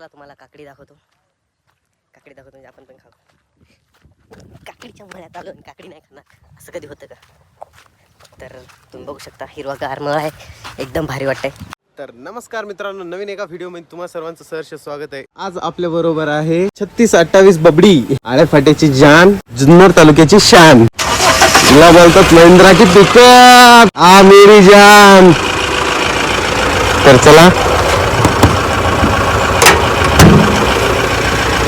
चला तुम्हाला काकडी दाखवतो. काकडी दाखवतो म्हणजे आपण पण खाऊ. काकडीच्या मळ्यात आलो आणि काकडी नाही खाणार. असं कधी होतं का? तर तुम्ही बघू शकता हिरवागार गारमळ आहे. एकदम भारी वाटतंय. तर नमस्कार मित्रांनो नवीन एका व्हिडिओमध्ये तुम्हाला सर्वांचं सहर्ष स्वागत आहे. आज आपल्या बरोबर आहे छत्तीस अठ्ठावीस बबडी आळे फाट्याची जान जुन्नर तालुक्याची शान. तुला बोलतात महिंद्राची पिकअप आ मेरी जान. तर चला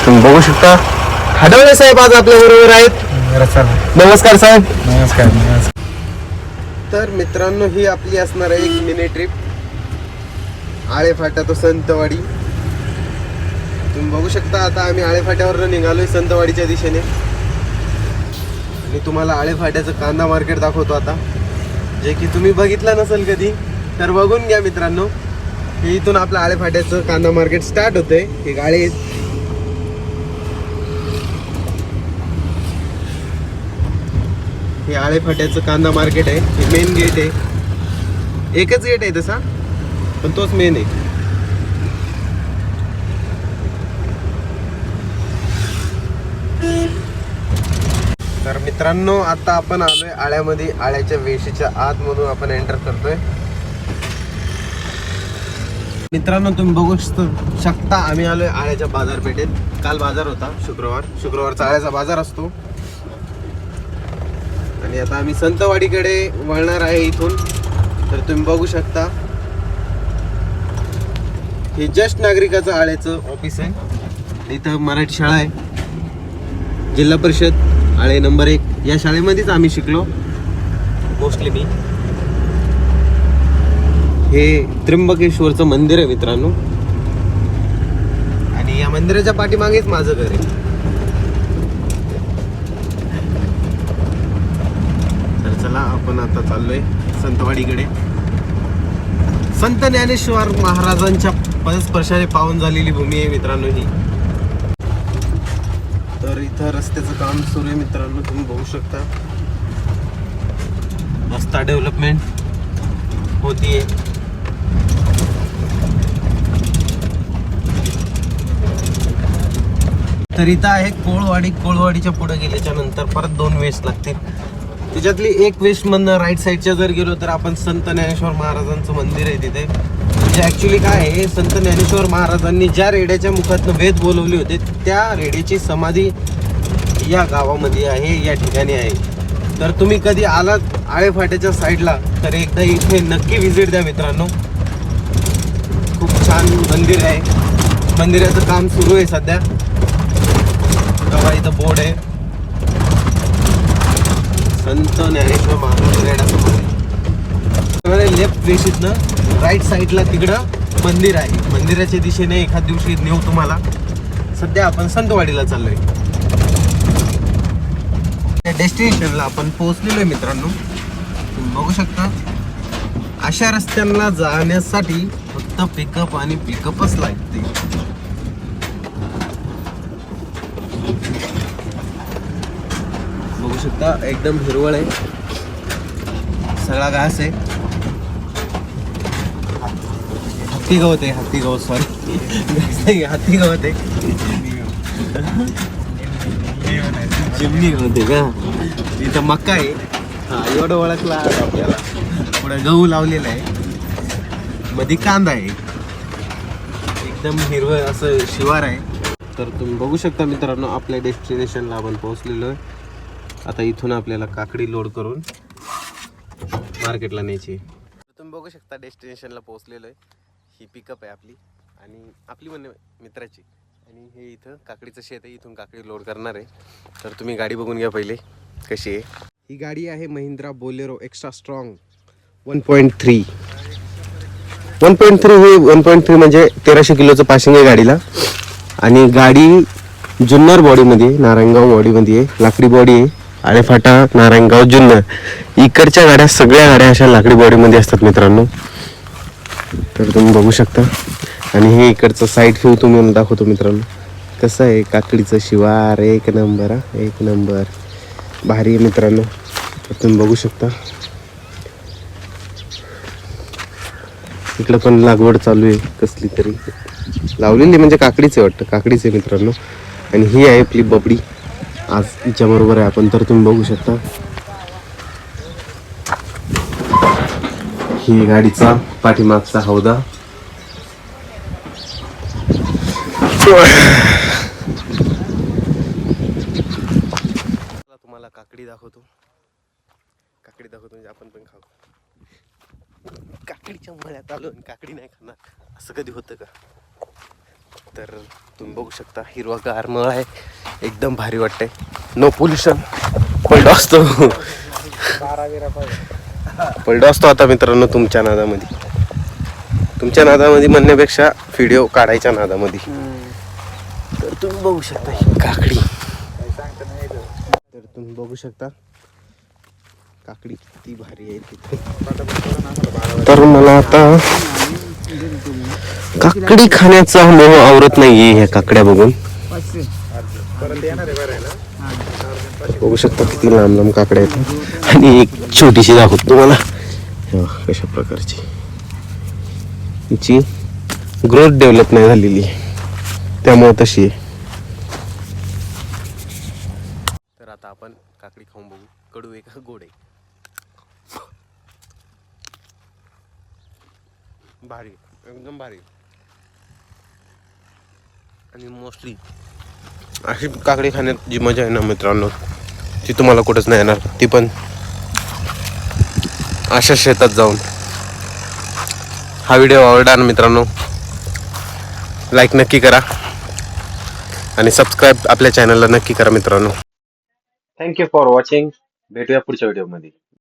तुम्ही बघू शकता. हडवळे साहेब आज आपल्या बरोबर आहेत. नमस्कार साहेब. नमस्कार नमस्कार. तर मित्रांनो ही आपली असणार आहे एक मिनी ट्रिप आळे फाटा तो संतवाडी. तुम्ही बघू शकता आता आम्ही आळे फाट्यावर निघालोय संतवाडीच्या दिशेने. आणि तुम्हाला आळे फाट्याचं कांदा मार्केट दाखवतो आता. जे की तुम्ही बघितलं नसेल कधी तर बघून घ्या मित्रांनो. इथून आपलं आळे फाट्याचं कांदा मार्केट स्टार्ट होतंय. हे गाळे हे आळेफाट्याचं कांदा मार्केट आहे. हे मेन गेट आहे. एकच गेट आहे तसा पण तोच मेन आहे. तर मित्रांनो आता आपण आलोय आळ्यामध्ये. आळ्याच्या वेशीच्या आत आपण एंटर करतोय. मित्रांनो तुम्ही बघू शकता आम्ही आलोय आळ्याच्या बाजारपेठेत. काल बाजार होता शुक्रवार. शुक्रवारचा आळ्याचा बाजार असतो. आणि आता आम्ही संतवाडीकडे वळणार आहे इथून. तर तुम्ही बघू शकता. हे जस्ट नागरिकाचं आळ्याचं ऑफिस आहे. इथं मराठी शाळा आहे. जिल्हा परिषद आळे नंबर एक. या शाळेमध्येच आम्ही शिकलो. मोस्टली मी. हे त्र्यंबकेश्वरचं मंदिर आहे मित्रांनो. आणि या मंदिराच्या पाठीमागेच माझं घर आहे. तर आपण आता चाललोय संतवाडीकडे. संत ज्ञानेश्वर महाराजांच्या पदस्पर्शाने पावन झालेली भूमी आहे मित्रांनो ही. तर इथं रस्त्याचं काम सुरू आहे मित्रांनो तुम्ही बघू शकता. रस्ता डेव्हलपमेंट होतीये. तर इथं आहे कोळवाडी कोळवाडीच्या पुढे गेल्याच्यानंतर परत दोन वेस लागतील. त्याच्यातली एक वेस्ट मधनं राईट साईडच्या जर गेलो तर आपण संत ज्ञानेश्वर महाराजांचं मंदिर आहे तिथे. म्हणजे ऍक्च्युली काय आहे संत ज्ञानेश्वर महाराजांनी ज्या रेड्याच्या मुखातनं वेद बोलवले होते त्या रेड्याची समाधी या गावामध्ये आहे या ठिकाणी आहे. तर तुम्ही कधी आलात आळेफाट्याच्या साईडला तर एकदा इथे नक्की व्हिजिट द्या मित्रांनो. खूप छान मंदिर आहे. मंदिराचं काम सुरू आहे सध्या. बघा इथं बोर्ड आहे. संत ज्ञानेश्वर महाराज रेडासमोर लेफ्ट वेशीतनं राईट साईडला तिकडं मंदिर आहे. मंदिराच्या दिशेने एखाद दिवशी नेऊ तुम्हाला. सध्या आपण संतवाडीला चाललोय. त्या डेस्टिनेशनला आपण पोहोचलेलो आहे मित्रांनो. तुम्ही बघू शकता. अशा रस्त्यांना जाण्यासाठी फक्त पिकअप आणि पिकअपच लागते. शकता एकदम हिरवळ आहे. सगळा घास आहे. हत्ती गवत आहे हत्ती गवत सॉरी हत्ती गवत आहे. चिमणी गवत आहे का? इथं मक्का आहे. हा एवढं ओळखला आपल्याला. पुढे गहू लावलेला आहे. मध्ये कांदा आहे. एकदम हिरवं असं शिवार आहे. तर तुम्ही बघू शकता मित्रांनो आपल्या डेस्टिनेशनला आपण पोहोचलेलो आहे. आता इथून आपल्याला काकडी लोड करून मार्केटला न्यायची. आहे. तुम्ही बघू शकता डेस्टिनेशनला पोहोचलेलो आहे. ही पिकअप आहे आपली आणि आपली म्हणणे मित्राची. आणि हे इथं काकडीचं शेत आहे इथून काकडी लोड करणार आहे. तर तुम्ही गाडी बघून घ्या पहिले कशी आहे. ही गाडी आहे Mahindra Bolero extra strong one point three one point three हे वन पॉईंट थ्री म्हणजे तेराशे किलोचं पासिंग आहे गाडीला. आणि गाडी जुन्नर बॉडीमध्ये नारायणगाव बॉडीमध्ये आहे लाकडी बॉडी आहे. आळेफाटा नारायणगाव जुन्नर. इकडच्या गाड्या सगळ्या गाड्या अशा लाकडी बॉडीमध्ये असतात मित्रांनो. तर तुम्ही बघू शकता. आणि हे इकडचं साईड व्ह्यू तुम्ही दाखवतो मित्रांनो. कसं आहे काकडीचं शिवार एक नंबर हा एक नंबर. भारी आहे मित्रांनो. तर तुम्ही बघू शकता. इकडं पण लागवड चालू आहे कसली तरी. लावलेली म्हणजे काकडीच आहे वाटतं. काकडीच आहे मित्रांनो. आणि ही आहे आपली बबडी. आज हिच्या बरोबर आहे. आपण तर तुम्ही बघू शकता. ही गाडीचा पाठीमागचा हौदा. तुम्हाला काकडी दाखवतो. काकडी दाखवतो म्हणजे आपण पण खाऊ. काकडीच्या मळ्यात आलो आणि काकडी नाही खाणार. असं कधी होतं का? तर तुम्ही बघू शकता हिरवागार मळ आहे. एकदम भारी वाटतंय. नो पोल्युशन पलडो असतो. पलडो असतो आता मित्रांनो तुमच्या नादामध्ये. तुमच्या नादामध्ये म्हणण्यापेक्षा व्हिडिओ काढायच्या नादामध्ये. तर तुम्ही बघू शकता ही काकडी. तर तुम्ही बघू शकता. काकडी किती भारी आहे तिथे. तर मला आता काकडी खाण्याचा मोह आवरत नाहीये ह्या काकड्या बघून. बघू शकता किती लांब लांब काकड्या आहेत. आणि एक छोटीशी दाखवतो तुम्हाला. कशा प्रकारची. हिची ग्रोथ डेव्हलप नाही झालेली त्यामुळे तशी आहे. तर आता आपण काकडी खाऊन बघू. कडू आहे का गोड आहे. भारी एकदम भारी आणि मोस्टली अशी काकडी खाण्यात जी मजा आहे ना मित्रांनो ती तुम्हाला कुठंच नाही येणार. ती पण अशा शेतात जाऊन. हा व्हिडिओ आवडला ना मित्रांनो लाईक नक्की करा. आणि सबस्क्राईब आपल्या चॅनलला नक्की करा मित्रांनो. थँक्यू फॉर वॉचिंग भेटूया पुढच्या व्हिडिओमध्ये